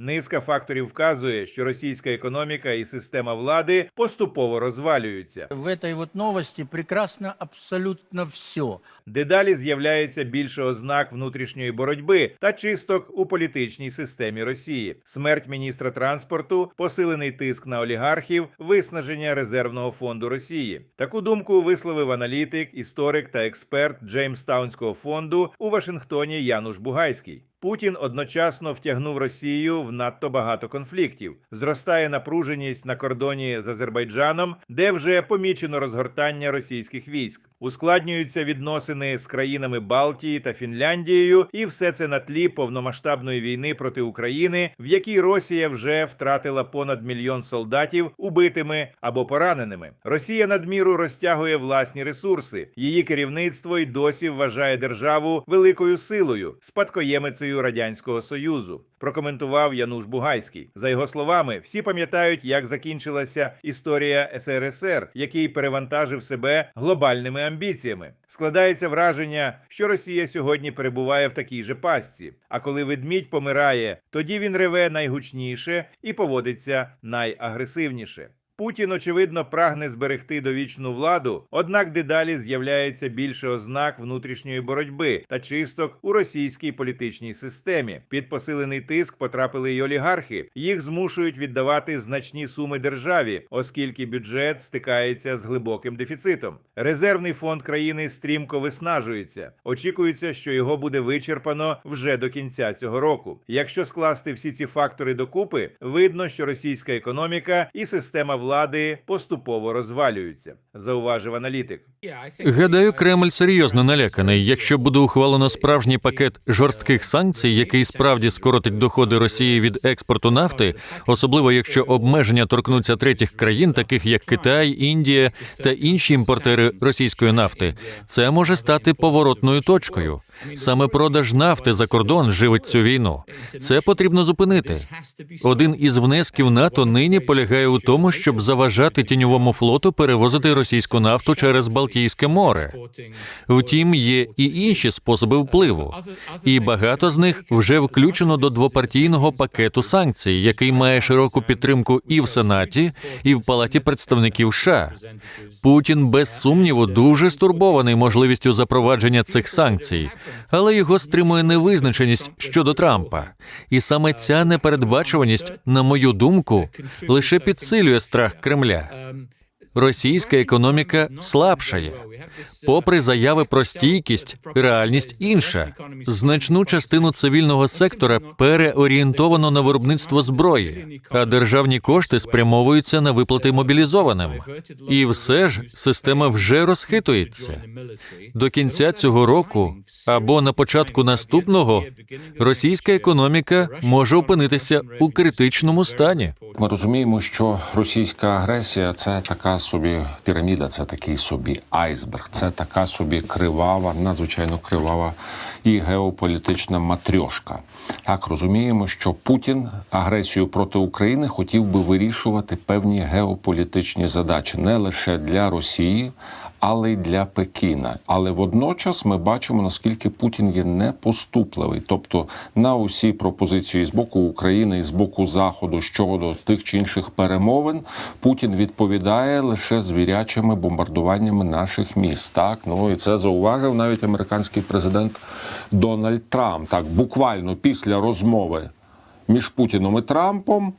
Низка факторів вказує, що російська економіка і система влади поступово розвалюються. В этой вот новости прекрасно абсолютно все. Дедалі з'являється більше ознак внутрішньої боротьби та чисток у політичній системі Росії. Смерть міністра транспорту, посилений тиск на олігархів, виснаження резервного фонду Росії. Таку думку висловив аналітик, історик та експерт Джеймстаунського фонду у Вашингтоні Януш Бугайський. Путін одночасно втягнув Росію в надто багато конфліктів. Зростає напруженість на кордоні з Азербайджаном, де вже помічено розгортання російських військ. Ускладнюються відносини з країнами Балтії та Фінляндією, і все це на тлі повномасштабної війни проти України, в якій Росія вже втратила понад мільйон солдатів убитими або пораненими. Росія надміру розтягує власні ресурси. Її керівництво й досі вважає державу великою силою, спадкоємицею радянського союзу. Прокоментував Януш Бугайський. За його словами, всі пам'ятають, як закінчилася історія СРСР, який перевантажив себе глобальними амбіціями. Складається враження, що Росія сьогодні перебуває в такій же пастці. А коли ведмідь помирає, тоді він реве найгучніше і поводиться найагресивніше. Путін, очевидно, прагне зберегти довічну владу, однак дедалі з'являється більше ознак внутрішньої боротьби та чисток у російській політичній системі. Під посилений тиск потрапили й олігархи. Їх змушують віддавати значні суми державі, оскільки бюджет стикається з глибоким дефіцитом. Резервний фонд країни стрімко виснажується. Очікується, що його буде вичерпано вже до кінця цього року. Якщо скласти всі ці фактори докупи, видно, що російська економіка і система влади поступово розвалюються, зауважив аналітик. Гадаю, Кремль серйозно наляканий. Якщо буде ухвалено справжній пакет жорстких санкцій, який справді скоротить доходи Росії від експорту нафти, особливо якщо обмеження торкнуться третіх країн, таких як Китай, Індія та інші імпортери російської нафти, це може стати поворотною точкою. Саме продаж нафти за кордон живить цю війну. Це потрібно зупинити. Один із внесків НАТО нині полягає у тому, щоб заважати тіньовому флоту перевозити російську нафту через Балтійське море. Втім, є і інші способи впливу, і багато з них вже включено до двопартійного пакету санкцій, який має широку підтримку і в Сенаті, і в Палаті представників США. Путін без сумніву дуже стурбований можливістю запровадження цих санкцій, але його стримує невизначеність щодо Трампа. І саме ця непередбачуваність, на мою думку, лише підсилює страх Кремля. Російська економіка слабшає. Попри заяви про стійкість, реальність інша. Значну частину цивільного сектора переорієнтовано на виробництво зброї, а державні кошти спрямовуються на виплати мобілізованим. І все ж система вже розхитується. До кінця цього року або на початку наступного російська економіка може опинитися у критичному стані. Ми розуміємо, що російська агресія це така собі піраміда, це такий собі айсберг, це така собі кривава, надзвичайно кривава і геополітична матрьошка. Так розуміємо, що Путін агресію проти України хотів би вирішувати певні геополітичні задачі не лише для Росії. Але й для Пекіна. Але водночас ми бачимо, наскільки Путін є непоступливий. Тобто на усі пропозиції з боку України і з боку Заходу щодо тих чи інших перемовин Путін відповідає лише звірячими бомбардуваннями наших міст. Так ну і це зауважив навіть американський президент Дональд Трамп. Так, буквально після розмови між Путіном і Трампом.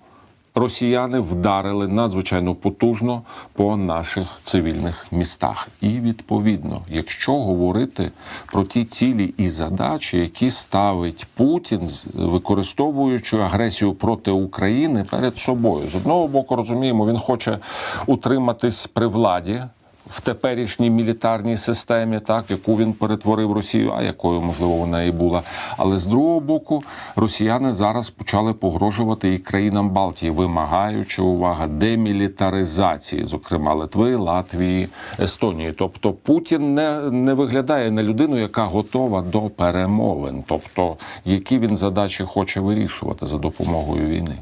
Росіяни вдарили надзвичайно потужно по наших цивільних містах. І відповідно, якщо говорити про ті цілі і задачі, які ставить Путін, використовуючи агресію проти України перед собою, з одного боку розуміємо, він хоче утриматись при владі. В теперішній мілітарній системі, так яку він перетворив Росію, а якою можливо вона і була. Але з другого боку, росіяни зараз почали погрожувати і країнам Балтії, вимагаючи увага демілітаризації, зокрема Литви, Латвії, Естонії. Тобто Путін не, не виглядає на людину, яка готова до перемовин, тобто які він задачі хоче вирішувати за допомогою війни.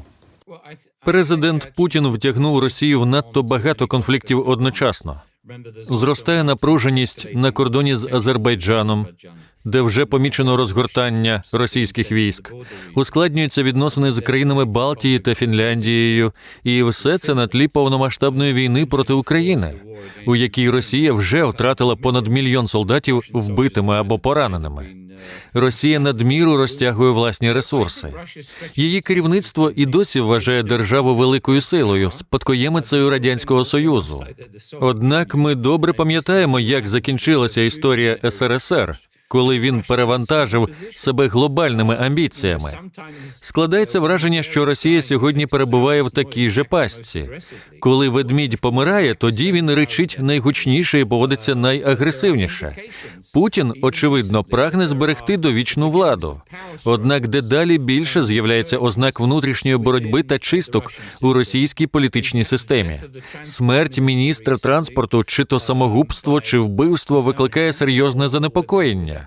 Президент Путін втягнув Росію в надто багато конфліктів одночасно. Зростає напруженість на кордоні з Азербайджаном. де вже помічено розгортання російських військ. Ускладнюються відносини з країнами Балтії та Фінляндією, і все це на тлі повномасштабної війни проти України, у якій Росія вже втратила понад мільйон солдатів вбитими або пораненими. Росія надміру розтягує власні ресурси. Її керівництво і досі вважає державу великою силою, спадкоємицею радянського союзу. Однак ми добре пам'ятаємо, як закінчилася історія СРСР, коли він перевантажив себе глобальними амбіціями. Складається враження, що Росія сьогодні перебуває в такій же пастці. Коли ведмідь помирає, тоді він речить найгучніше і поводиться найагресивніше. Путін, очевидно, прагне зберегти довічну владу. Однак дедалі більше з'являється ознак внутрішньої боротьби та чисток у російській політичній системі. Смерть міністра транспорту, чи то самогубство, чи вбивство викликає серйозне занепокоєння.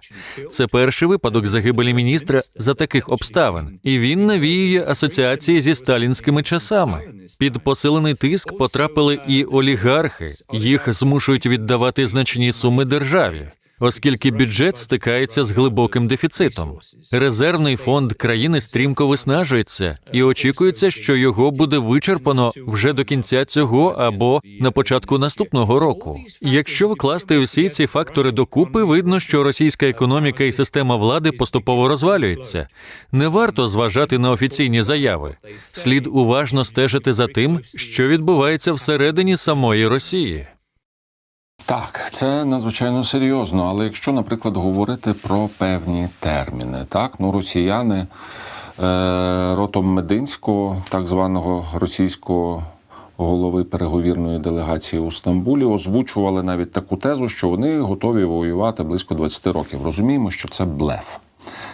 Це перший випадок загибелі міністра за таких обставин, і він навіює асоціації зі сталінськими часами. Під посилений тиск потрапили і олігархи. Їх змушують віддавати значні суми державі. Оскільки бюджет стикається з глибоким дефіцитом, резервний фонд країни стрімко виснажується, і очікується, що його буде вичерпано вже до кінця цього або на початку наступного року. Якщо вкласти усі ці фактори докупи, видно, що російська економіка і система влади поступово розвалюються. Не варто зважати на офіційні заяви. Слід уважно стежити за тим, що відбувається всередині самої Росії. Так, це надзвичайно серйозно. Але якщо, наприклад, говорити про певні терміни, так ну росіяни е, ротом Мединського, так званого російського голови переговірної делегації у Стамбулі, озвучували навіть таку тезу, що вони готові воювати близько 20 років. Розуміємо, що це блеф.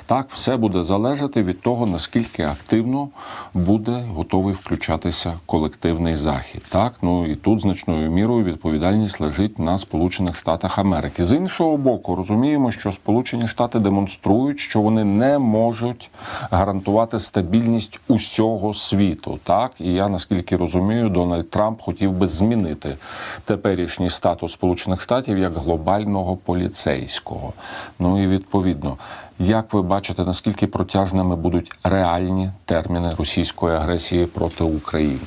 Так, все буде залежати від того, наскільки активно буде готовий включатися колективний захід. Так, ну і тут значною мірою відповідальність лежить на Сполучених Штатах Америки. З іншого боку, розуміємо, що Сполучені Штати демонструють, що вони не можуть гарантувати стабільність усього світу. Так, і я наскільки розумію, Дональд Трамп хотів би змінити теперішній статус Сполучених Штатів як глобального поліцейського. Ну і відповідно. Як ви бачите, наскільки протяжними будуть реальні терміни російської агресії проти України?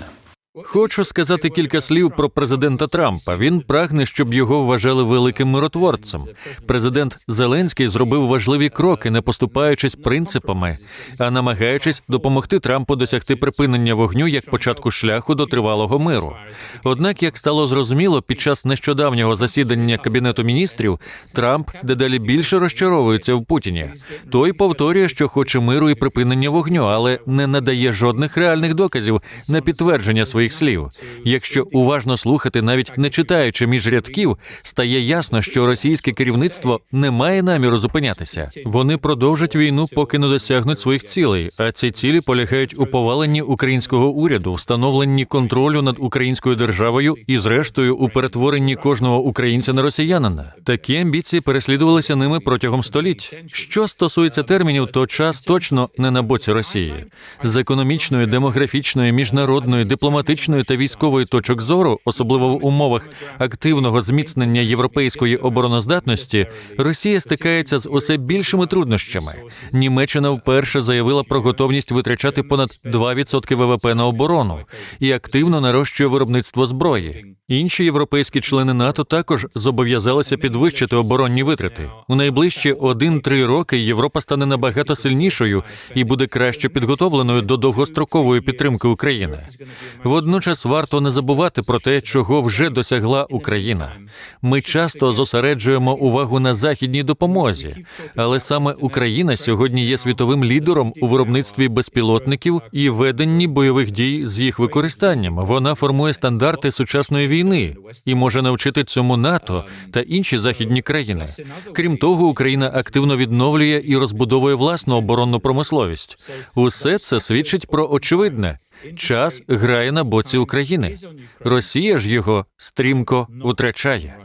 Хочу сказати кілька слів про президента Трампа. Він прагне, щоб його вважали великим миротворцем. Президент Зеленський зробив важливі кроки, не поступаючись принципами, а намагаючись допомогти Трампу досягти припинення вогню як початку шляху до тривалого миру. Однак, як стало зрозуміло, під час нещодавнього засідання кабінету міністрів Трамп дедалі більше розчаровується в Путіні. Той повторює, що хоче миру і припинення вогню, але не надає жодних реальних доказів на підтвердження своїх слів. Якщо уважно слухати, навіть не читаючи між рядків, стає ясно, що російське керівництво не має наміру зупинятися. Вони продовжать війну, поки не досягнуть своїх цілей. А ці цілі полягають у поваленні українського уряду, встановленні контролю над українською державою і, зрештою, у перетворенні кожного українця на росіянина. Такі амбіції переслідувалися ними протягом століть. Що стосується термінів, то час точно не на боці Росії з економічної, демографічної, міжнародної, дипломатичної та військової точок зору, особливо в умовах активного зміцнення європейської обороноздатності, Росія стикається з усе більшими труднощами. Німеччина вперше заявила про готовність витрачати понад 2% ВВП на оборону і активно нарощує виробництво зброї. Інші європейські члени НАТО також зобов'язалися підвищити оборонні витрати. У найближчі 1-3 роки Європа стане набагато сильнішою і буде краще підготовленою до довгострокової підтримки України. Водночас варто не забувати про те, чого вже досягла Україна. Ми часто зосереджуємо увагу на західній допомозі, але саме Україна сьогодні є світовим лідером у виробництві безпілотників і веденні бойових дій з їх використанням. Вона формує стандарти сучасної війни і може навчити цьому НАТО та інші західні країни. Крім того, Україна активно відновлює і розбудовує власну оборонну промисловість. Усе це свідчить про очевидне. Час грає на боці України. Росія ж його стрімко втрачає.